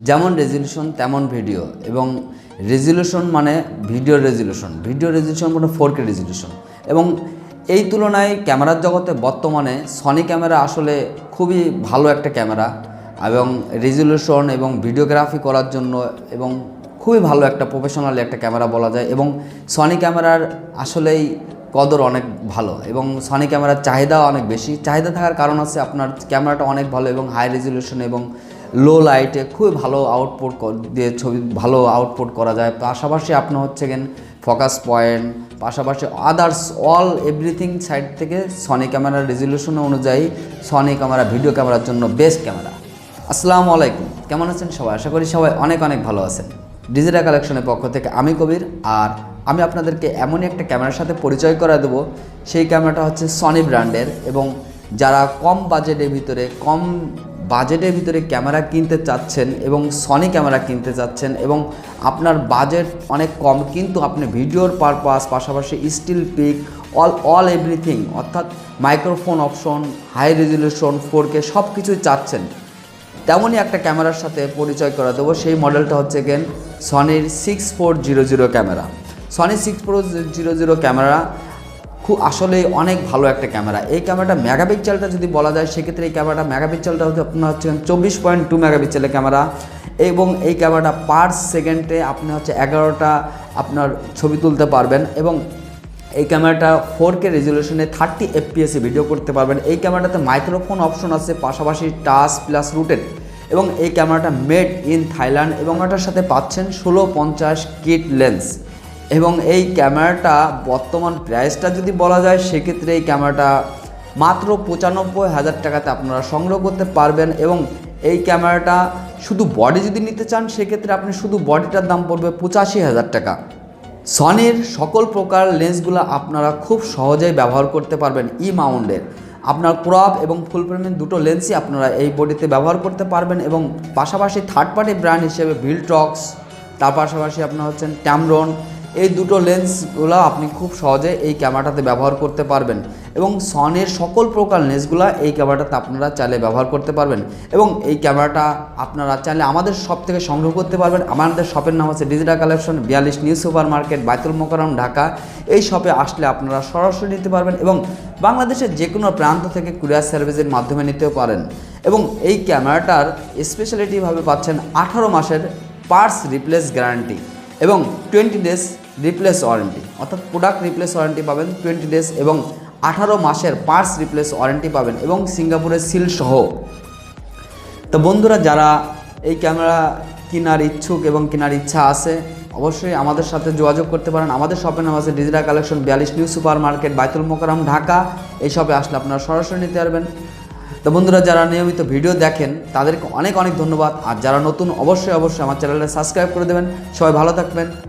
যেমন রেজলিউশন তেমন ভিডিও এবং রেজলিউশন মানে ভিডিও রেজলিউশন ভিডিও রেজলিউশন মানে ফোর কে রেজলিউশন এবং এই তুলনায় ক্যামেরার জগতে বর্তমানে সনি ক্যামেরা আসলে খুবই ভালো একটা ক্যামেরা এবং রেজলিউশন এবং ভিডিওগ্রাফি করার জন্য এবং খুবই ভালো একটা প্রফেশনাল একটা ক্যামেরা বলা যায় এবং সনি ক্যামেরার আসলেই কদর অনেক ভালো এবং সনি ক্যামেরার চাহিদাও অনেক বেশি। চাহিদা থাকার কারণ আছে আপনার ক্যামেরাটা অনেক ভালো এবং হাই রেজলিউশন এবং লো লাইটে খুবই ভালো আউটপুট দিয়ে ছবি ভালো আউটপুট করা যায়। পাশাপাশি আপনার হচ্ছে গেন ফোকাস পয়েন্ট পাশাপাশি আদার্স অল এভরিথিং সাইড থেকে সনি ক্যামেরার রেজলিউশন অনুযায়ী সনি ক্যামেরা ভিডিও ক্যামেরার জন্য বেস্ট ক্যামেরা আসসালামু আলাইকুম। কেমন আছেন সবাই? আশা করি সবাই অনেক অনেক ভালো আছেন। ডিজিটাল কালেকশনের পক্ষ থেকে আমি কবির, আর আমি আপনাদেরকে এমনই একটা ক্যামেরার সাথে পরিচয় করা দেবো। সেই ক্যামেরাটা হচ্ছে সনি ব্র্যান্ডের এবং যারা কম বাজেটের ভিতরে, কম বাজেটের ভিতরে ক্যামেরা কিনতে চাচ্ছেন এবং সনি ক্যামেরা কিনতে চাচ্ছেন এবং আপনার বাজেট অনেক কম, কিন্তু আপনি ভিডিওর পারপাস, পাশাপাশি still pic, all all everything, অর্থাৎ microphone option, high resolution, four K সব কিছুই চাচ্ছেন। তেমনই একটা ক্যামেরার সাথে পরিচয় করা দেবো, সেই মডেলটা হচ্ছে গেন সনির six four zero zero camera. Sony six four zero zero camera খুব আসলে অনেক ভালো একটা ক্যামেরা। এই ক্যামেরাটা মেগাপিক্সেলটা যদি বলা যায়, সেক্ষেত্রে এই ক্যামেরাটা মেগাপিক্সেলটা হচ্ছে আপনার হচ্ছে চব্বিশ পয়েন্ট টু মেগাপিক্সেলের ক্যামেরা এবং এই ক্যামেরাটা পার সেকেন্ডে আপনি হচ্ছে এগারোটা আপনার ছবি তুলতে পারবেন এবং এই ক্যামেরাটা ফোর কে রেজলিউশনে থার্টি এফপিএসে ভিডিও করতে পারবেন। এই ক্যামেরাটাতে মাইক্রোফোন অপশন আছে, পাশাপাশি টাচ প্লাস রুটেড এবং এই ক্যামেরাটা মেড ইন থাইল্যান্ড এবং এটার সাথে পাচ্ছেন ষোলো পঞ্চাশ কিট লেন্স এবং এই ক্যামেরাটা বর্তমান প্রাইসটা যদি বলা যায়, সেক্ষেত্রে এই ক্যামেরাটা মাত্র পঁচানব্বই হাজার টাকাতে আপনারা সংগ্রহ করতে পারবেন এবং এই ক্যামেরাটা শুধু বডি যদি নিতে চান, সেক্ষেত্রে আপনি শুধু বডিটার দাম পড়বে পঁচাশি হাজার টাকা। সনির সকল প্রকার লেন্সগুলো আপনারা খুব সহজেই ব্যবহার করতে পারবেন ই মাউন্টের আপনার ক্রপ এবং ফুল ফ্রেমের দুটো লেন্সই আপনারা এই বডিতে ব্যবহার করতে পারবেন এবং পাশাপাশি থার্ড পার্টি ব্র্যান্ড হিসেবে ভিলটক্স তার পাশাপাশি আপনার হচ্ছেন ট্যামরন এই দুটো লেন্সগুলো আপনি খুব সহজে এই ক্যামেরাটাতে ব্যবহার করতে পারবেন। এবং সনের সকল প্রকার লেন্সগুলো এই ক্যামেরাটাতে আপনারা চাইলে ব্যবহার করতে পারবেন। এবং এই ক্যামেরাটা আপনারা চাইলে আমাদের শপ থেকে সংগ্রহ করতে পারবেন। আমাদের শপের নাম হচ্ছে ডিজিটাল কালেকশন বিয়াল্লিশ new super market Baitul Mukarram Dhaka. এই শপে আসলে আপনারা সরাসরি নিতে পারবেন এবং বাংলাদেশের যে কোনো প্রান্ত থেকে কুরিয়ার সার্ভিসের মাধ্যমে নিতেও পারেন। এবং এই ক্যামেরাটার স্পেশালিটিভাবে পাচ্ছেন আঠারো মাসের পার্স রিপ্লেস গ্যারান্টি এবং টোয়েন্টি ডেজ রিপ্লেস ওয়ারেন্টি অর্থাৎ প্রোডাক্ট রিপ্লেস ওয়ারেন্টি পাবেন টোয়েন্টি ডেজ এবং আঠারো মাসের পার্টস রিপ্লেস ওয়ারেন্টি পাবেন এবং সিঙ্গাপুরের সিল সহ। তো বন্ধুরা, যারা এই ক্যামেরা কেনার ইচ্ছুক এবং কেনার ইচ্ছা আছে, অবশ্যই আমাদের সাথে যোগাযোগ করতে পারেন। আমাদের শপের নাম আছে ডিজিটাল কালেকশন বিয়াল্লিশ new super market Baitul Mukarram Dhaka. এই শপে আসলে আপনারা সরাসরি নিতে পারবেন। তো বন্ধুরা, যারা নিয়মিত ভিডিও দেখেন, তাদেরকে অনেক অনেক ধন্যবাদ। আর যারা নতুন, অবশ্যই অবশ্যই আমার চ্যানেলটা সাবস্ক্রাইব করে দেবেন। সবাই ভালো থাকবেন।